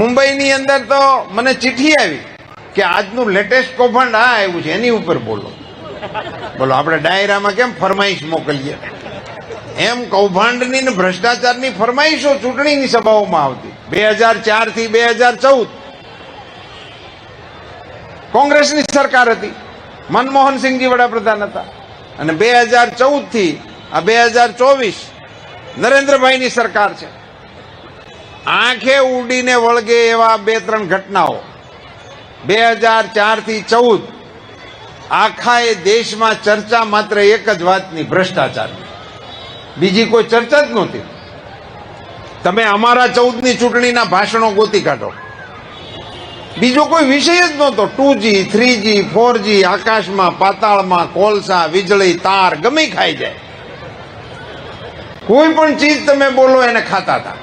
મુંબઈની અંદર તો મને ચિઠ્ઠી આવી કે આજનું લેટેસ્ટ કૌભાંડ આ આવ્યું છે, એની ઉપર બોલો. બોલો, આપણે ડાયરામાં કેમ ફરમાઈશ મોકલીએ? એમ કૌભાંડની ને ભ્રષ્ટાચારની ફરમાઈશો ચૂંટણીની સભાઓમાં આવતી. બે હજાર ચારથી બે હજાર ચૌદ. કોંગ્રેસની સરકાર હતી. મનમોહનસિંહજી વડાપ્રધાન હતા. અને બે હજાર ચૌદથી આ બે હજાર ચોવીસ નરેન્દ્રભાઈની સરકાર છે. આંખે ઉડીને વળગે એવા બે ત્રણ ઘટનાઓ. બે હજાર ચારથી ચૌદ આખા એ દેશમાં ચર્ચા માત્ર એક જ વાતની ભ્રષ્ટાચારની બીજી કોઈ ચર્ચા જ નહોતી. તમે અમારા ચૌદની ચૂંટણીના ભાષણો ગોતી કાઢો. બીજો કોઈ વિષય જ નહોતો. Two G three G four G આકાશમાં, પાતાળમાં, કોલસા, વીજળી, તાર, ગમે ખાઈ જાય. કોઈ પણ ચીજ તમે બોલો એને ખાતા હતા.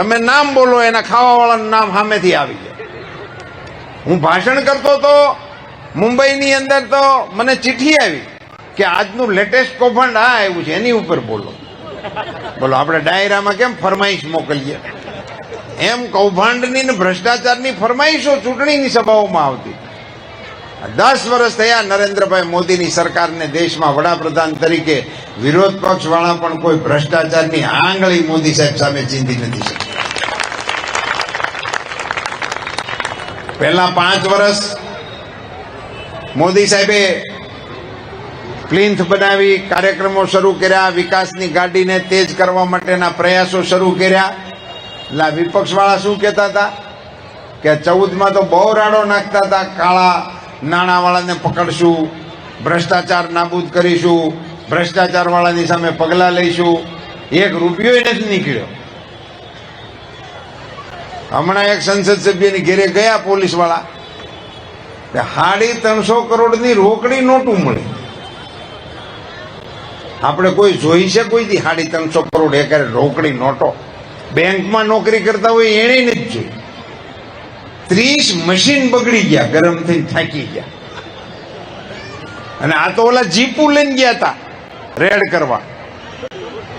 તમે નામ બોલો, એના ખાવાવાળાનું નામ સામેથી આવી જાય. હું ભાષણ કરતો તો, મુંબઈની અંદર તો મને ચિઠ્ઠી આવી કે આજનું લેટેસ્ટ કૌભાંડ આ આવ્યું છે, એની ઉપર બોલો. બોલો, આપણે ડાયરામાં કેમ ફરમાઈશ મોકલીએ? એમ કૌભાંડની ને ભ્રષ્ટાચારની ફરમાઈશો ચૂંટણીની સભાઓમાં આવતી. દસ વર્ષ થયા નરેન્દ્રભાઈ મોદીની સરકારને દેશમાં વડાપ્રધાન તરીકે વિરોધ પક્ષ વાળા પણ કોઈ ભ્રષ્ટાચારની આંગળી મોદી સાહેબ સામે ચીંધી નથી શકતા. પહેલા પાંચ વર્ષ મોદી સાહેબે પ્લિન્થ બનાવી કાર્યક્રમો શરૂ કર્યા, વિકાસની ગાડીને તેજ કરવા માટેના પ્રયાસો શરૂ કર્યા. એટલે વિપક્ષવાળા શું કહેતા હતા? કે ચૌદમાં તો બહુ રાડો નાખતા હતા, કાળા નાણાંવાળાને પકડશું, ભ્રષ્ટાચાર નાબૂદ કરીશું, ભ્રષ્ટાચારવાળાની સામે પગલાં લઈશું. એક રૂપિયો નથી નીકળ્યો. હમણાં એક સંસદ સભ્યની ઘેરે ગયા પોલીસવાળા સાડી ત્રણસો કરોડની રોકડી નોટું મળી. આપણે કોઈ જોઈ છે કોઈથી સાડી ત્રણસો કરોડ એકરે રોકડી નોટો બેંકમાં નોકરી કરતા હોય એને નથી જોઈ ત્રીસ મશીન બગડી ગયા ગરમ થઈને થાકી ગયા. અને આ તો ઓલા જીપુ લઈને ગયા હતા રેડ કરવા.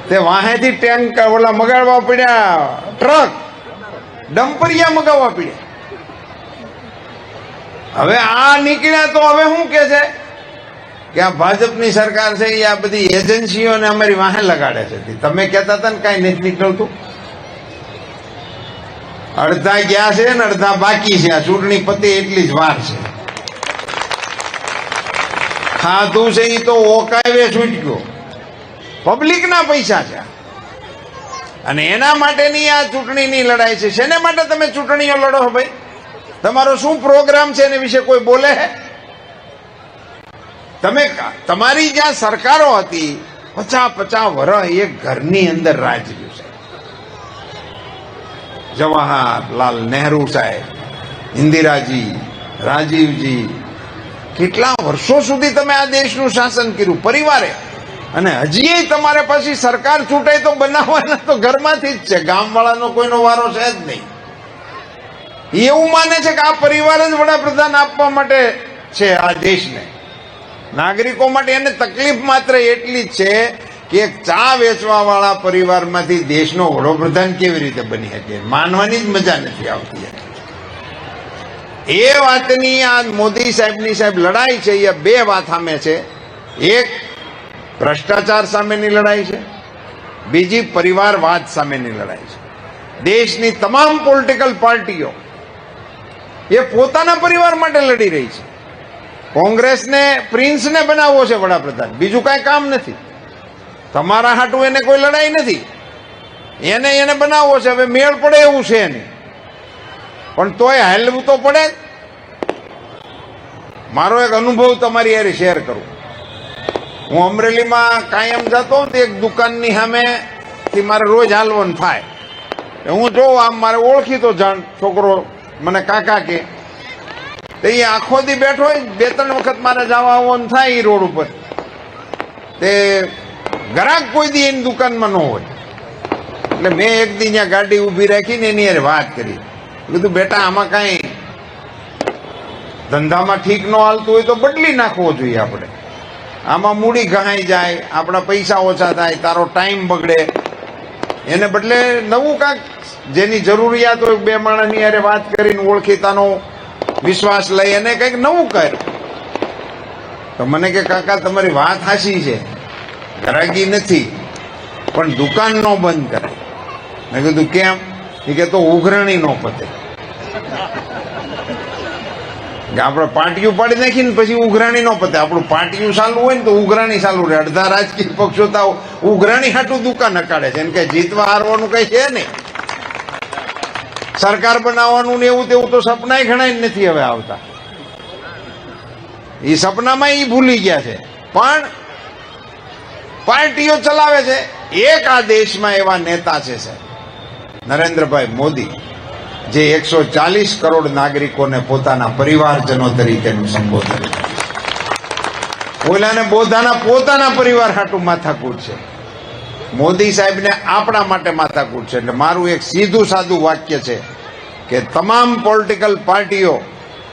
તે વાહેથી ટેન્ક ઓલા મગાડવા પડ્યા, ટ્રક. ડમ્પરિયા મગાવવા પડ્યા હવે આ નીકળ્યા તો હવે શું કે છે? કે આ ભાજપની સરકાર છે, એ આ બધી એજન્સીઓને અમારી વાહે લગાડે છે. તમે કહેતા હતા ને કાંઈ નથી નીકળતું. અડધા ગયા છે ને અડધા બાકી છે. આ ચૂંટણી પતે એટલી જ વાર છે. ખાધું છે એ તો ઓકાવે છૂટક્યો પબ્લિકના પૈસા છે. અને એના માટેની આ ચૂંટણીની લડાઈ છે. શેને માટે તમે ચૂંટણીઓ લડો ભાઈ? તમારો શું પ્રોગ્રામ છે એના વિશે કોઈ બોલે હે? તમે તમારી જ્યાં સરકારો હતી પચા પચા વર્ષ એક ઘરની અંદર રાજ્યું છે. જવાહરલાલ નહેરુ સાહેબ, ઇન્દિરાજી, રાજીવજી, કેટલા વર્ષો સુધી તમે આ દેશનું શાસન કર્યું? પરિવારે અને હજી તમારે પછી સરકાર છૂટે તો બનાવવાના તો ઘરમાંથી જ છે. ગામવાળાનો કોઈનો વારો છે જ નહીં. એવું માને છે કે આ પરિવાર જ વડાપ્રધાન આપવા માટે છે આ દેશને. નાગરિકો માટે એને તકલીફ માત્ર એટલી જ છે કે એક ચા વેચવા વાળા પરિવારમાંથી દેશનો વડોપ્રધાન કેવી રીતે બની શકે? માનવાની જ મજા નથી આવતી એ વાતની આ મોદી સાહેબની સાહેબ લડાઈ છે એ બે વાત સામે છે. એક ભ્રષ્ટાચાર સામેની લડાઈ છે, બીજી પરિવારવાદ સામેની લડાઈ છે. દેશની તમામ પોલિટિકલ પાર્ટીઓ એ પોતાના પરિવાર માટે લડી રહી છે. કોંગ્રેસને, પ્રિન્સને બનાવવો છે વડાપ્રધાન, બીજું કાંઈ કામ નથી. તમારા હાટું એને કોઈ લડાઈ નથી. એને એને બનાવવો છે, હવે મેળ પડે એવું છે નહીં પણ તોય હાલવું તો પડે. મારો એક અનુભવ તમારી યારે શેર કરું. હું અમરેલીમાં કાયમ જતો ને એક દુકાનની સામે થી મારે રોજ હાલવાનું થાય. હું જોઉં, આમ મારે ઓળખીતો જાણ છોકરો મને કાકા કે, તો એ આખો દી બેઠો હોય બે ત્રણ વખત મારે જવા આવવાનું થાય એ રોડ ઉપર. તે ગ્રાહક કોઈ દી એની દુકાનમાં ન હોય. એટલે મેં એક દી ત્યાં ગાડી ઊભી રાખીને એની યાર વાત કરી. કીધું, બેટા, આમાં કાંઈ ધંધામાં ઠીક ન હાલતું હોય તો બદલી નાખવો જોઈએ આપણે. આમાં મૂડી ઘણાઈ જાય, આપણા પૈસા ઓછા થાય, તારો ટાઈમ બગડે. એને બદલે નવું કાંક જેની જરૂરિયાત હોય બે માણસની યારે વાત કરીને ઓળખીતાનો વિશ્વાસ લઈ અને કંઈક નવું કર. તો મને કે, કાકા, તમારી વાત હાસી છે. ગરાગી નથી, પણ દુકાન નો બંધ કરે મેં કીધું, કેમ? એ કે, તો ઉઘરણી નો પતે. આપણે પાટિયું પાડી નાખી ને પછી ઉઘરાણી નો પતે. આપણું પાટિયું ચાલુ હોય ને તો ઉઘરાણી ચાલુ રહે. અડધા રાજકીય પક્ષો તો ઉઘરાણી હાટું દુકાન અકાળે છે. એને કઈ જીતવા હારવાનું કઈ છે નહીં. સરકાર બનાવવાનું ને એવું તેવું તો સપનાય ઘણા નથી હવે આવતા. એ સપનામાં એ ભૂલી ગયા છે. પણ પાર્ટીઓ ચલાવે છે. એક આ દેશમાં એવા નેતા છે, સાહેબ. નરેન્દ્રભાઈ મોદી. જે એકસો ચાલીસ કરોડ નાગરિકોને પોતાના પરિવારજનો તરીકેનું સંબોધન. ઓલાને બોધાના પોતાના પરિવાર હાટું માથાકૂટ છે. મોદી સાહેબને આપણા માટે માથાકૂટ છે. એટલે મારું એક સીધું સાદું વાક્ય છે કે તમામ પોલિટિકલ પાર્ટીઓ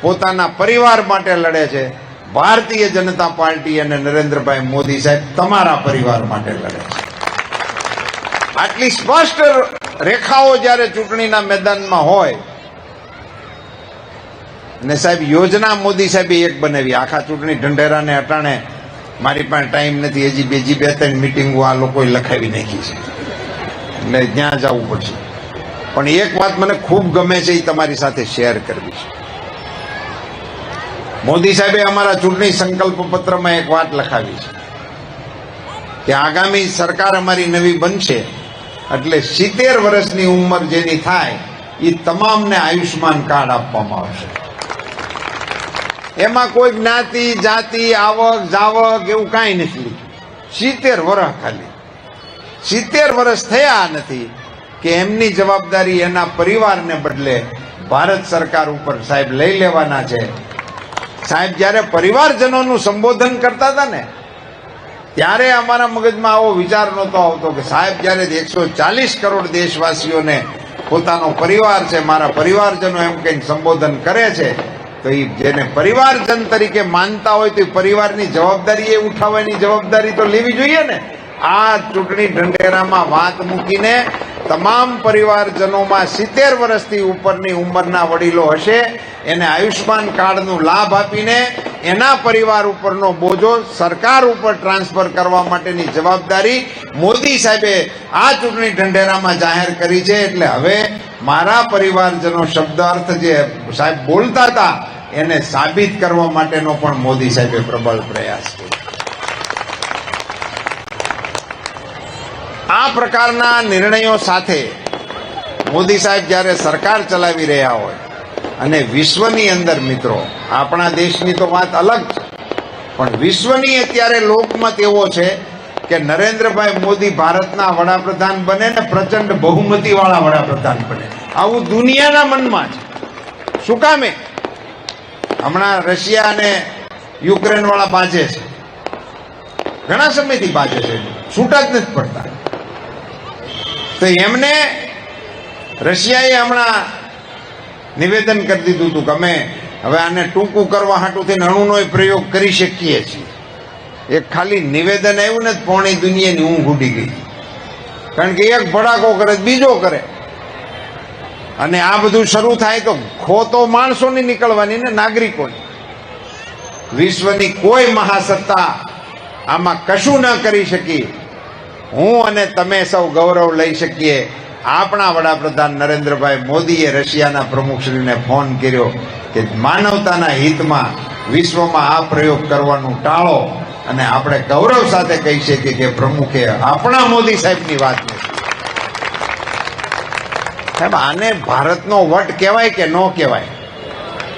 પોતાના પરિવાર માટે લડે છે. ભારતીય જનતા પાર્ટી અને નરેન્દ્રભાઈ મોદી સાહેબ તમારા પરિવાર માટે લડે છે. આટલી સ્પષ્ટ રેખાઓ જ્યારે ચૂંટણીના મેદાનમાં હોય, ને સાહેબ યોજના મોદી સાહેબે એક બનાવી, આખા ચૂંટણી ઢંઢેરાને અટાણે, મારી પાસે ટાઈમ નથી, હજી બીજી બે ત્રણ મિટિંગો આ લોકોએ લખાવી નાખી છે. એટલે ત્યાં જવું પડશે. પણ એક વાત મને ખૂબ ગમે છે, એ તમારી સાથે શેર કરવી છે. મોદી સાહેબે અમારા ચૂંટણી સંકલ્પ પત્રમાં એક વાત લખાવી છે કે આગામી સરકાર અમારી નવી બનશે એટલે સિત્તેર વર્ષની ઉંમર જેની થાય એ તમામને આયુષ્માન કાર્ડ આપવામાં આવશે. એમાં કોઈ જ્ઞાતિ, જાતિ, આવક, જાવક એવું કાંઈ નથી. સિત્તેર વર્ષ ખાલી. સિત્તેર વર્ષ થયા નથી કે એમની જવાબદારી એના પરિવારને બદલે ભારત સરકાર ઉપર સાહેબ લઈ લેવાના છે. સાહેબ, જ્યારે પરિવારજનોનું સંબોધન કરતા હતા ને ત્યારે અમારા મગજમાં આવો વિચાર નહોતો આવતો કે સાહેબ, જ્યારે એકસો ચાલીસ કરોડ દેશવાસીઓને પોતાનો પરિવાર છે, મારા પરિવારજનો એમ કંઈક સંબોધન કરે છે, તો એ જેને પરિવારજન તરીકે માનતા હોય તો પરિવારની જવાબદારી એ ઉઠાવવાની જવાબદારી તો લેવી જોઈએ ને. આ ચૂંટણી ઢંઢેરામાં વાત મૂકીને તમામ પરિવારજનોમાં સિત્તેર વર્ષથી ઉપરની ઉંમરના વડીલો હશે. એને આયુષ્માન કાર્ડનો લાભ આપીને એના પરિવાર ઉપરનો બોજો સરકાર ઉપર ટ્રાન્સફર કરવા માટેની જવાબદારી મોદી સાહેબે આ ચૂંટણી ઢંઢેરામાં જાહેર કરી છે. એટલે હવે મારા પરિવારજનો શબ્દ અર્થ જે સાહેબ બોલતા હતા, એને સાબિત કરવા માટેનો પણ મોદી સાહેબે પ્રબળ પ્રયાસ કર્યો. આ પ્રકારના નિર્ણયો સાથે મોદી સાહેબ જ્યારે સરકાર ચલાવી રહ્યા હોય, અને વિશ્વની અંદર મિત્રો, આપણા દેશની તો વાત અલગ છે, પણ વિશ્વની અત્યારે લોકમત એવો છે કે નરેન્દ્રભાઈ મોદી ભારતના વડાપ્રધાન બને ને પ્રચંડ બહુમતી વાળા વડાપ્રધાન બને. આવું દુનિયાના મનમાં છે. શું કામે હમણાં રશિયા અને યુક્રેન વાળા બાજે છે. ઘણા સમયથી બાજે છે. છૂટા જ નથી પડતા. તો એમને રશિયાએ હમણાં નિવેદન કરી દીધું હતું કે અમે હવે આને ટૂંકું કરવા હાટુંથી અણુનો પ્રયોગ કરી શકીએ છીએ. એક ખાલી નિવેદન આવ્યું ને પોણી દુનિયાની ઊંઘ ઉડી ગઈ. કારણ કે એક ભડાકો કરે, બીજો કરે. અને આ બધું શરૂ થાય તો ખો તો માણસોની નીકળવાની ને નાગરિકોની. વિશ્વની કોઈ મહાસત્તા આમાં કશું ન કરી શકી. હું અને તમે સૌ ગૌરવ લઈ શકીએ. આપણા વડાપ્રધાન નરેન્દ્રભાઈ મોદીએ રશિયાના પ્રમુખશ્રીને ફોન કર્યો કે માનવતાના હિતમાં વિશ્વમાં આ પ્રયોગ કરવાનું ટાળો અને આપણે ગૌરવ સાથે કહી શકીએ કે પ્રમુખે આપણા મોદી સાહેબની વાત નથી સાહેબ, આને ભારતનો વટ કહેવાય કે ન કહેવાય?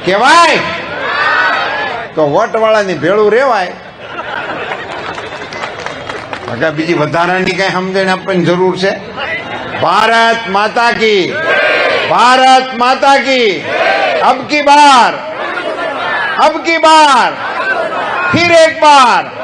કહેવાય! તો વટવાળાની ભેળું રેવાય. હવે બીજી વધારાની કઈ સમજણ આપવાની જરૂર છે? ભારત માતા કી. ભારત માતા કી. અબ કી બાર. અબ કી બાર. ફિર એક બાર.